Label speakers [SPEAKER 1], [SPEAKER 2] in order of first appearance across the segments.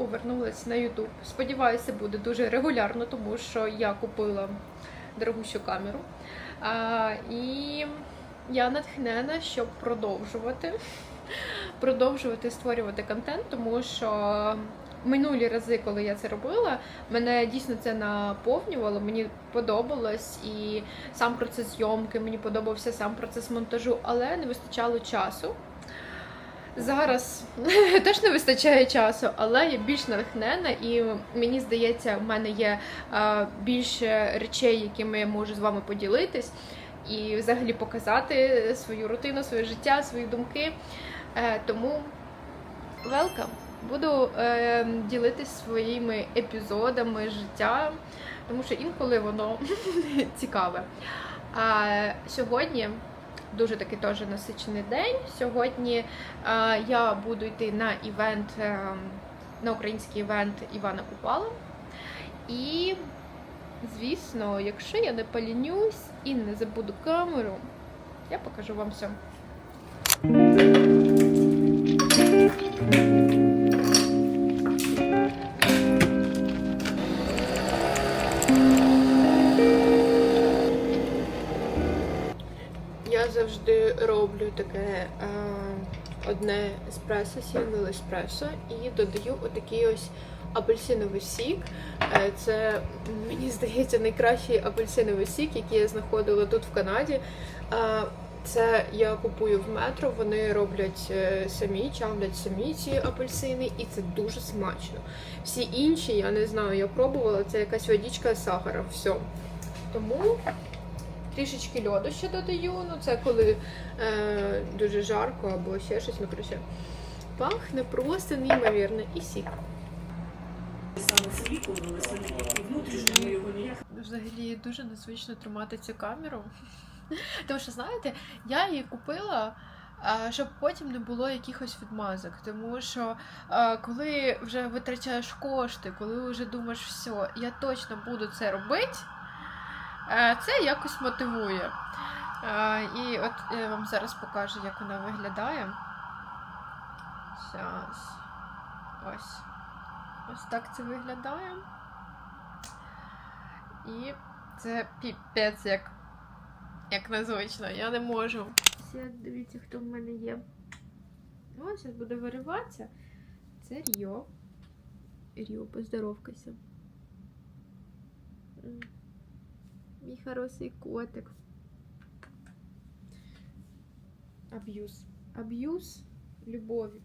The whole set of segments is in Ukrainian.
[SPEAKER 1] повернулася на YouTube. Сподіваюся, буде дуже регулярно, тому що я купила дорогущу камеру. А, і я натхнена, щоб продовжувати. Продовжувати створювати контент, тому що минулі рази, коли я це робила, мене дійсно це наповнювало, мені подобалось і сам процес зйомки, мені подобався сам процес монтажу, але не вистачало часу. Зараз теж не вистачає часу, але я більш натхнена, і мені здається, в мене є більше речей, якими я можу з вами поділитись, і взагалі показати свою рутину, своє життя, свої думки. Е, тому welcome! Буду е, ділитись своїми епізодами життя, тому що інколи воно цікаве. А сьогодні дуже такий теж насичений день. Сьогодні е, я буду йти на івент, е, на український івент Івана Купала. І, звісно, якщо я не полінюсь і не забуду камеру, я покажу вам все. Роблю таке е, одне еспресо, сінгле еспресо, і додаю отакий ось апельсиновий сік. Е, це, мені здається, найкращий апельсиновий сік, який я знаходила тут в Канаді. Е, це я купую в метро, вони роблять самі, чавлять самі ці апельсини, і це дуже смачно. Всі інші, я не знаю, я пробувала, це якась водичка з сахаром, все. Тому трішечки льоду ще додаю. Ну це коли е, дуже жарко або ще щось. Ну, коротше, пахне просто неймовірно. І сік.
[SPEAKER 2] Ніяк
[SPEAKER 1] Взагалі дуже незвично тримати цю камеру. Тому що, знаєте, я її купила. Щоб потім не було якихось відмазок, тому що коли вже витрачаєш кошти, коли вже думаєш, все, я точно буду це робити, е, це якось мотивує. Е, І от я вам зараз покажу, як вона виглядає. Зараз. Ось. Ось так це виглядає. І це піпець як, як незвично. Я не можу. Дивіться, хто в мене є. О, зараз буде вириватися. Це Ріо. Ріо, поздоровкайся. Мій хороший котик. Аб'юз. Аб'юз любові.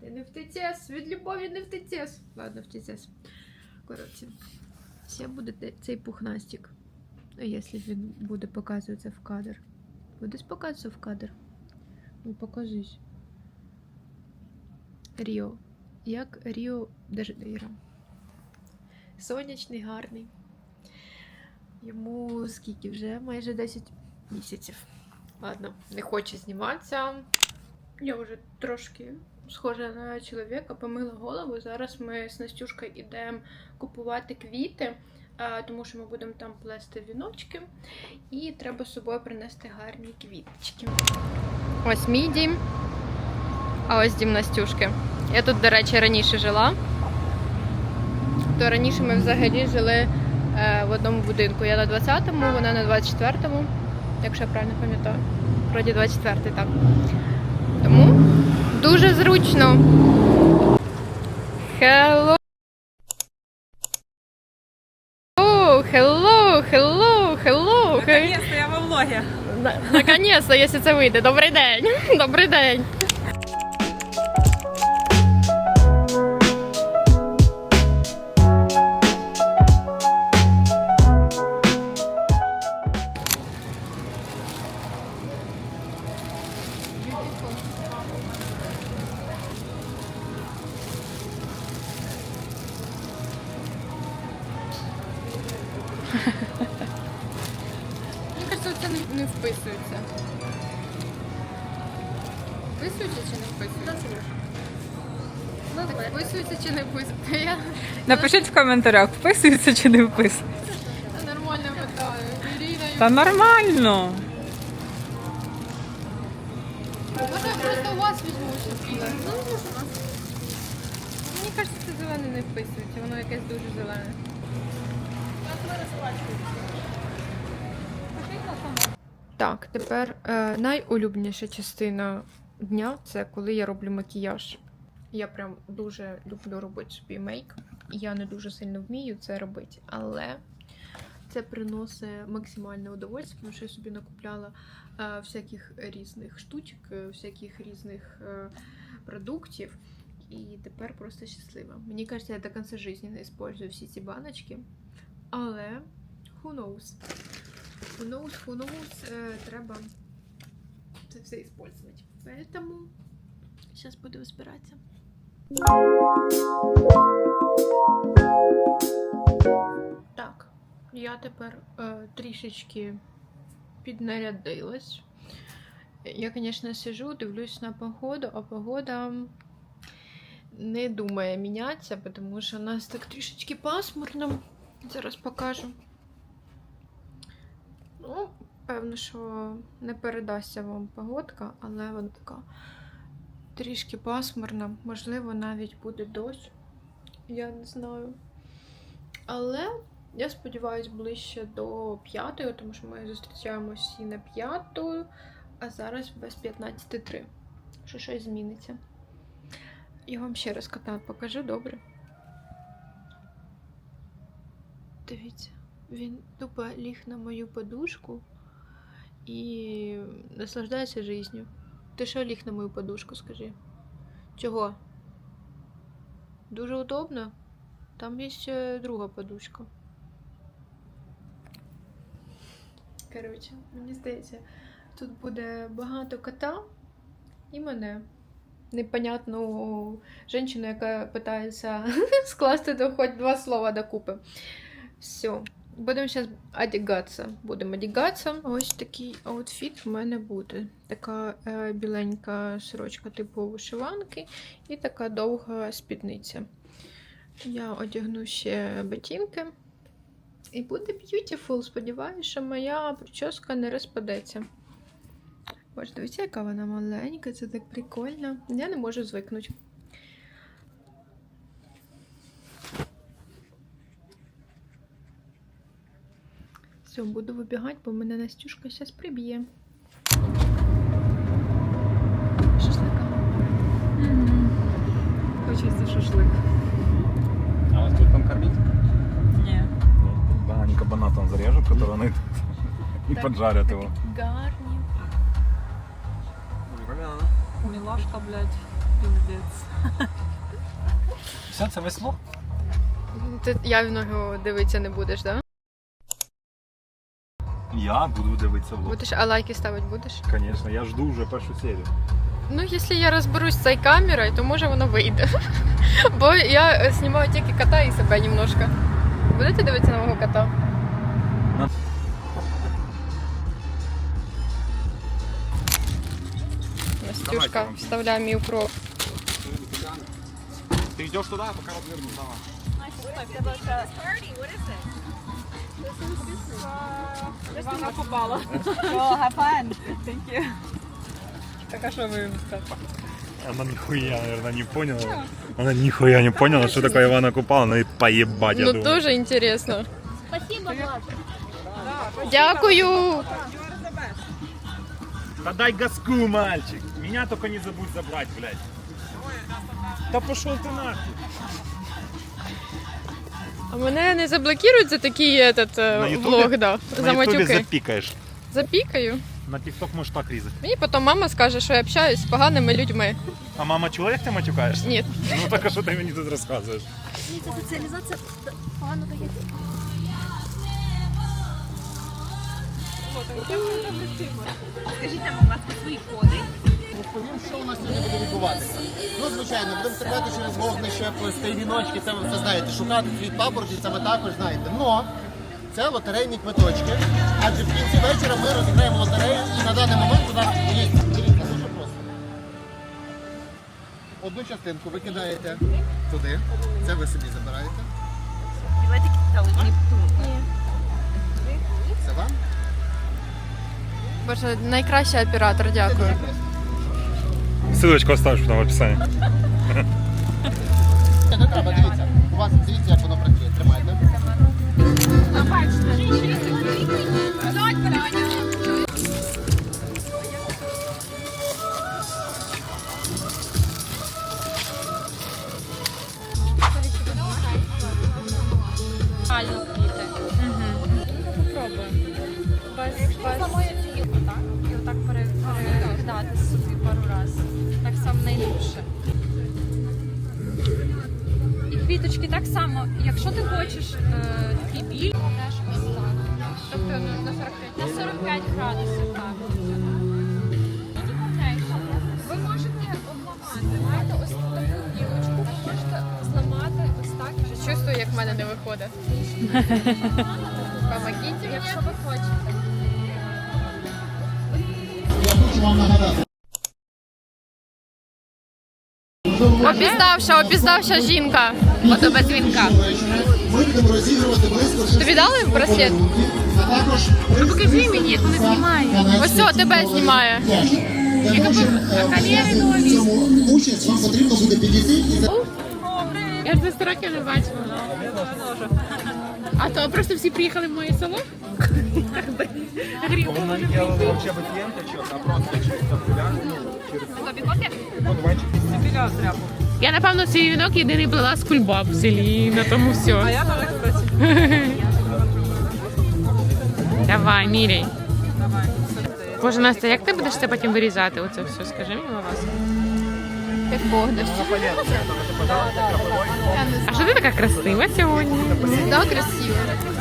[SPEAKER 1] Ти не втечеш, від любові не втечеш. Ладно, втечеш. Коротше, ще буде цей пухнастик. Ну, якщо він буде показуватися в кадр. Будеш показуватися в кадр? Ну, покажись. Ріо. Як Ріо де Сонячний, гарний. Йому скільки вже? Майже 10 місяців. Ладно, не хоче зніматися. Я вже трошки схожа на чоловіка, помила голову. Зараз ми з Настюшкою йдемо купувати квіти, тому що ми будемо там плести віночки. І треба з собою принести гарні квіточки. Ось мій дім. А ось дім Настюшки. Я тут, до речі, раніше жила. То раніше ми взагалі жили в одному будинку. Я на 20-му, вона на 24-му, якщо я правильно пам'ятаю. Вроді 24-й, так. Тому дуже зручно. Hello. Hello, hello, hello.
[SPEAKER 2] Наконец-то я во влогі.
[SPEAKER 1] На- Наконец-то, якщо це вийде. Добрий день. Добрий день. Вписується. Вписується чи не вписується? Ну, так вписується чи не вписується? Я
[SPEAKER 3] Напишіть в коментарях, вписується чи не вписується.
[SPEAKER 1] нормально питаю. Ірина,
[SPEAKER 3] Та нормально.
[SPEAKER 1] може я просто у вас візьму щось? Ну, можна. Мені кажеться, це зелене не вписується, воно якесь дуже зелене. Так, тепер е, найулюбленіша частина дня це коли я роблю макіяж. Я прям дуже люблю робити собі мейк. Я не дуже сильно вмію це робити, але це приносить максимальне удовольствие, тому що я собі накупляла е, всяких різних штучок, е, всяких різних е, продуктів. І тепер просто щаслива. Мені кажеться, я до кінця життя не использую всі ці баночки. Але who knows? Who knows, who knows, е, треба це все использовать. Поэтому зараз буду збиратися. Так, я тепер е, трішечки піднарядилась. Я, звісно, сижу, дивлюсь на погоду, а погода не думає мінятися, тому що у нас так трішечки пасмурно. Зараз покажу. Ну, певно, що не передасться вам погодка, але вона така трішки пасмурна. Можливо, навіть буде дощ. Я не знаю. Але я сподіваюся ближче до п'ятої, тому що ми зустрічаємося і на п'яту, а зараз без 15.3. Що щось зміниться. Я вам ще раз кота покажу, добре. Дивіться, він тупо ліг на мою подушку і наслаждається життю. Ти що ліг на мою подушку, скажи? Чого? Дуже удобно. Там є ще друга подушка. Коротше, мені здається, тут буде багато кота і мене. Непонятну жінку, яка питається скласти хоч два слова докупи. Все. Будемо зараз одягатися. Будемо одягатися. Ось такий аутфіт в мене буде. Така е, біленька сорочка типу вишиванки і така довга спідниця. Я одягну ще ботинки. І буде beautiful. Сподіваюся, що моя прическа не розпадеться. Боже, дивіться, яка вона маленька, це так прикольно. Я не можу звикнути. Все, буду вибігати, бо мене Настюшка зараз приб'є. Шашлика.
[SPEAKER 3] Хочеться шашлик.
[SPEAKER 4] А вас тут там кормить?
[SPEAKER 3] Ні.
[SPEAKER 4] Да, они кабана там зарежут, который найдут. И поджарят его.
[SPEAKER 1] Гарні.
[SPEAKER 3] Мілашка, блядь, піздець.
[SPEAKER 4] Все, це весло?
[SPEAKER 1] Ти явно дивитися не будеш, так? Да?
[SPEAKER 4] Я буду дивитися влог.
[SPEAKER 1] Будеш, а лайки ставити будеш?
[SPEAKER 4] Конечно, я жду вже першу серію.
[SPEAKER 1] Ну, якщо я розберусь з цією камерою, то може воно вийде. Бо я е, знімаю тільки кота і себе немножко. Будете дивитися на мого кота?
[SPEAKER 4] На-
[SPEAKER 1] Настюшка
[SPEAKER 4] Давайте вам.
[SPEAKER 1] вставляє мій укроп.
[SPEAKER 4] Ти йдеш туди, поки розверну. Давай.
[SPEAKER 3] Івана попала. О, have fun. Thank you. Так а що ви їм сказали?
[SPEAKER 4] Она нихуя, наверное, не поняла. Она нихуя не поняла, что такое Ивана Купала, ну и поебать, я
[SPEAKER 1] Ну
[SPEAKER 4] думаю.
[SPEAKER 1] дуже інтересно. Дякую.
[SPEAKER 4] Да дай газку, мальчик. Меня только не забудь забрать, блядь. Да пошел ты нахуй.
[SPEAKER 1] А мене не заблокують за такий этот, е,
[SPEAKER 4] На Ютубі?
[SPEAKER 1] влог, да, за
[SPEAKER 4] На ютубе
[SPEAKER 1] матюки.
[SPEAKER 4] запикаешь.
[SPEAKER 1] Запікаю.
[SPEAKER 4] На тикток можешь так різати.
[SPEAKER 1] Мені потім мама скаже, що я общаюсь з поганими людьми.
[SPEAKER 4] А мама чула, як ти матюкаєшся?
[SPEAKER 1] Ні.
[SPEAKER 4] Ну так а що ти мені тут розказуєш?
[SPEAKER 5] Соціалізація погано дає.
[SPEAKER 2] Скажіть нам, будь ласка, свої коди.
[SPEAKER 6] Розповім, що у нас сьогодні буде відбуватися. Ну, звичайно, будемо стріляти через вогнище, плести віночки, це ви все знаєте, шукати світ папороті, це ви також знаєте. Но це лотерейні квиточки. Адже в кінці вечора ми розіграємо лотерею і на даний момент у нас є. Дивіться, дуже просто. Одну частинку ви кидаєте туди, це ви собі забираєте.
[SPEAKER 2] Давайте кидали.
[SPEAKER 6] Це вам.
[SPEAKER 1] Боже, найкращий оператор, дякую.
[SPEAKER 4] Ссылочку оставиш потом в описании.
[SPEAKER 6] Не треба, дивіться. У вас дивіться, як воно працює. Тримайте.
[SPEAKER 3] Реально квіти. Без, без... Так, і отак пере- перекидати собі. Так само. І квіточки так само, якщо ти хочеш е, такий біль, теж ось так. Тобто ну, на 45, на 45 градусів, так. Ви можете обламати, маєте ось таку гілочку, можете зламати ось так. вже
[SPEAKER 1] Чувствую, як в мене не виходить. Помогіть мені.
[SPEAKER 3] Якщо ви хочете.
[SPEAKER 6] Я хочу вам нагадати.
[SPEAKER 1] Опіздавша, опіздавша жінка. Ото без дзвінка.
[SPEAKER 6] Ми будемо розігрувати близько
[SPEAKER 1] Тобі дали браслет? Ну покажи мені, як вони знімають. Ось цього тебе знімає.
[SPEAKER 6] Участь, вам потрібно буде підійти
[SPEAKER 1] Я ж 10 років не бачила. А то просто всі приїхали в моє село?
[SPEAKER 4] Вона не делала вообще бы ленточек, а просто через популярну, через... Ну, давай через
[SPEAKER 1] Я, напевно, свій вінок єдиний плела з кульбаб в селі, на тому все. А я теж, кстати. Давай, міряй. Боже, Настя, як ти будеш це потім вирізати? Оце все, скажи мені, ласка. Як Бог дасть. А що ти така красива сьогодні?
[SPEAKER 5] Да, красиво.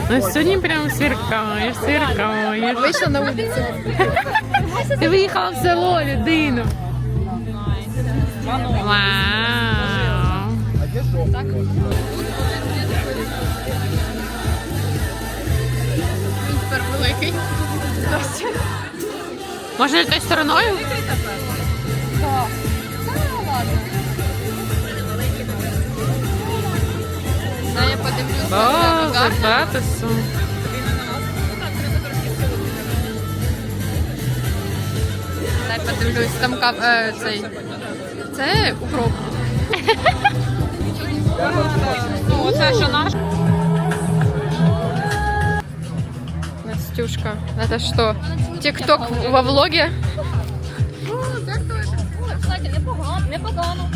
[SPEAKER 1] Ну, сьогодні прям сверкаєш, сверкаєш.
[SPEAKER 5] Вийшла на вулицю.
[SPEAKER 1] Ти виїхала в село, людину. Вау.
[SPEAKER 5] Він тепер великий.
[SPEAKER 1] Може, не тою стороною?
[SPEAKER 5] Дай я подивлюся.
[SPEAKER 1] Боже.
[SPEAKER 5] Дай подивлюсь. Там кап... е, цей. Це укроп.
[SPEAKER 1] Ну, оце що наш. Настюшка, это что? Тикток во влоге?
[SPEAKER 5] Кстати, непогано. Непогано.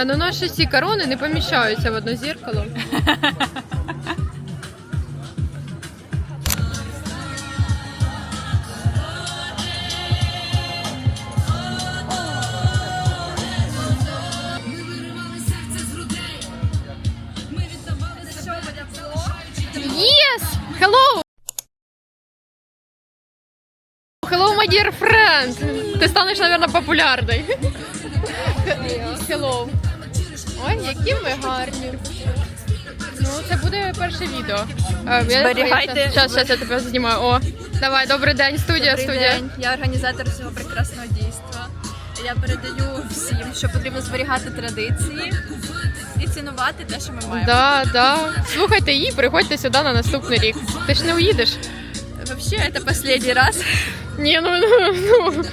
[SPEAKER 1] Е, Ну, наші ці корони не поміщаються в одне зеркало. dear! Ти станеш, мабуть, популярною. Hello. Ой, які ми гарні. Ну, це буде перше відео.
[SPEAKER 3] Зберігайте.
[SPEAKER 1] Зараз, зараз я тебе знімаю. О, давай, добрий день, студія,
[SPEAKER 7] Добрий
[SPEAKER 1] студія.
[SPEAKER 7] день. Я організатор цього прекрасного дійства. Я передаю всім, що потрібно зберігати традиції і цінувати те, що ми маємо.
[SPEAKER 1] Да, да. Слухайте її, приходьте сюди на наступний рік. Ти ж не уїдеш?
[SPEAKER 7] Взагалі, це останній раз,
[SPEAKER 1] Ні, ну, ну, ну.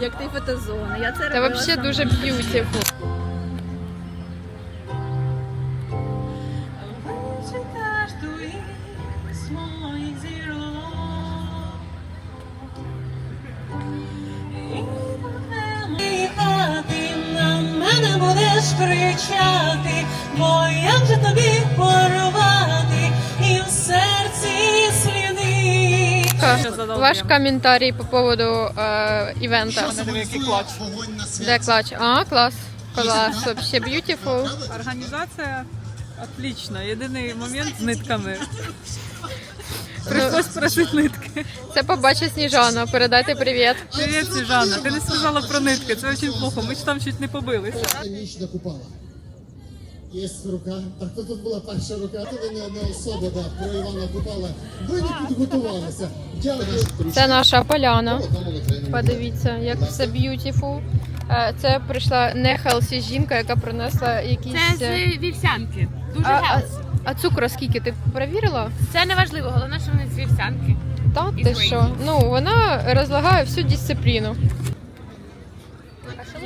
[SPEAKER 7] як ти фотозона. Я це
[SPEAKER 1] Це
[SPEAKER 7] робила
[SPEAKER 1] взагалі
[SPEAKER 7] сама.
[SPEAKER 1] дуже б'ютіфул.
[SPEAKER 8] Ти на мене будеш кричати, бо як же тобі порвати
[SPEAKER 1] Ваш коментарій по поводу е, івента. Де клач? А, клас. Клас, вообще beautiful.
[SPEAKER 3] Організація отлічна. Єдиний момент з нитками. Прийшлось просити нитки.
[SPEAKER 1] Це побачить Сніжана. Передайте привіт.
[SPEAKER 3] Привіт, Сніжана. Ти не сказала про нитки. Це дуже плохо. Ми ж там чуть не побилися.
[SPEAKER 6] Це ніч не купала. Є рука. А хто тут була перша рука? Це не одна особа, да, про Івана Купала. Ви не підготувалися. Дякую.
[SPEAKER 1] Це наша поляна. Подивіться, як все beautiful. Е, Це прийшла не хелсі жінка, яка принесла якісь. е,
[SPEAKER 9] вівсянки. Дуже
[SPEAKER 1] А, а,
[SPEAKER 9] гелс.
[SPEAKER 1] а цукру скільки? Ти перевірила?
[SPEAKER 9] Це не важливо, головне, що вони з вівсянки.
[SPEAKER 1] Та ти що? Ну, вона розлагає всю дисципліну.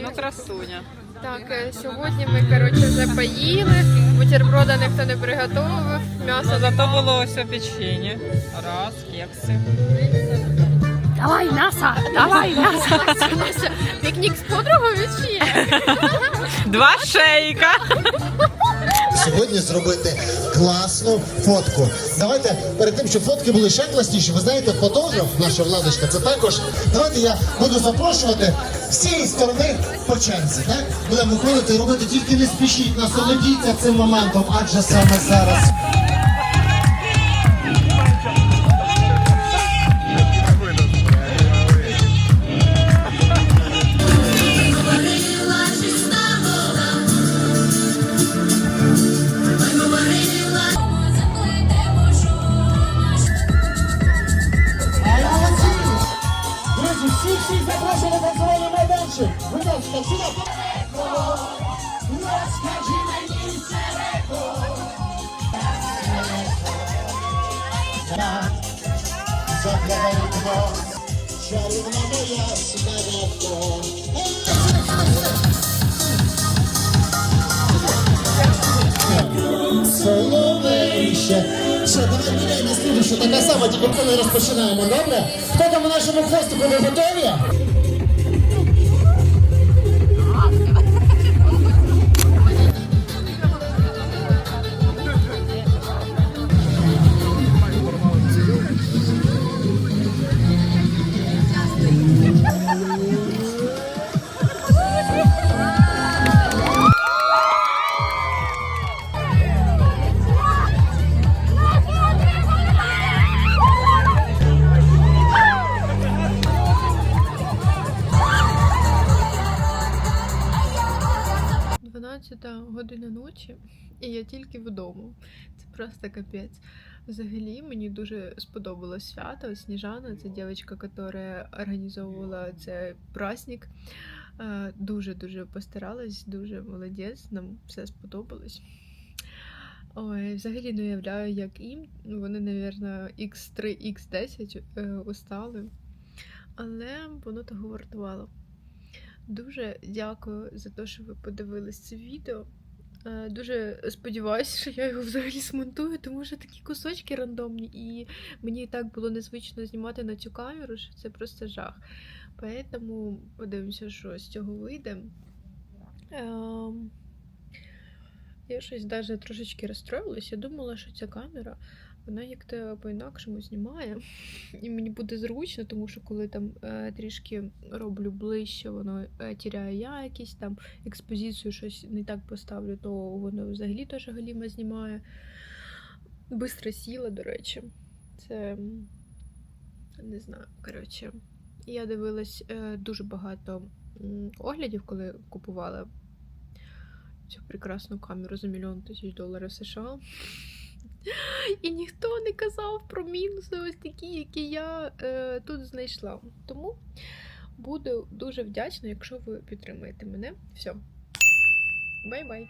[SPEAKER 8] Ну, красуня.
[SPEAKER 1] Так, е, сьогодні ми, коротше, вже поїли, бутерброда ніхто не приготував, м'ясо
[SPEAKER 8] Ну, зато було ось печення. Раз, кекси.
[SPEAKER 9] Давай, м'ясо! Давай, м'ясо!
[SPEAKER 1] Пікнік з подругою чи є?
[SPEAKER 8] Два шейка.
[SPEAKER 6] Сьогодні зробити класну фотку. Давайте перед тим, щоб фотки були ще класніші, ви знаєте, фотограф, наша владочка, це також. Давайте я буду запрошувати цієї сторони по черзі. Так? Будемо виходити робити, тільки не спішіть, насолодіться цим моментом, адже саме зараз. Соловейще. Що, давай міняємо слідуючу, така сама, тільки ми розпочинаємо, добре? Хто там у нашому хвостику, ви готові?
[SPEAKER 1] Година ночі, і я тільки вдома. Це просто капець. Взагалі мені дуже сподобалось свято. Сніжана, це дівчинка, яка організовувала цей праздник. Е, Дуже-дуже постаралась, дуже молодець, нам все сподобалось. Ой, взагалі не уявляю, як їм. Вони, мабуть, X3, X10 е, устали. Але воно того вартувало. Дуже дякую за те, що ви подивились це відео. Е, Дуже сподіваюся, що я його взагалі смонтую, тому що такі кусочки рандомні, і мені і так було незвично знімати на цю камеру, що це просто жах. Поэтому подивимося, що з цього вийде. Ем, Я щось навіть трошечки розстроїлася. Я думала, що ця камера вона як-то по-інакшому знімає. І мені буде зручно, тому що коли там е, трішки роблю ближче, воно е, тіряє я якісь там експозицію, щось не так поставлю, то воно взагалі теж галіма знімає. Бистро сіла, до речі. Це не знаю, коротше. Я дивилась е, дуже багато оглядів, коли купувала цю прекрасну камеру за мільйон тисяч доларів США. І ніхто не казав про мінуси, ось такі, які я е, тут знайшла. Тому буду дуже вдячна, якщо ви підтримаєте мене. Все. Бай-бай!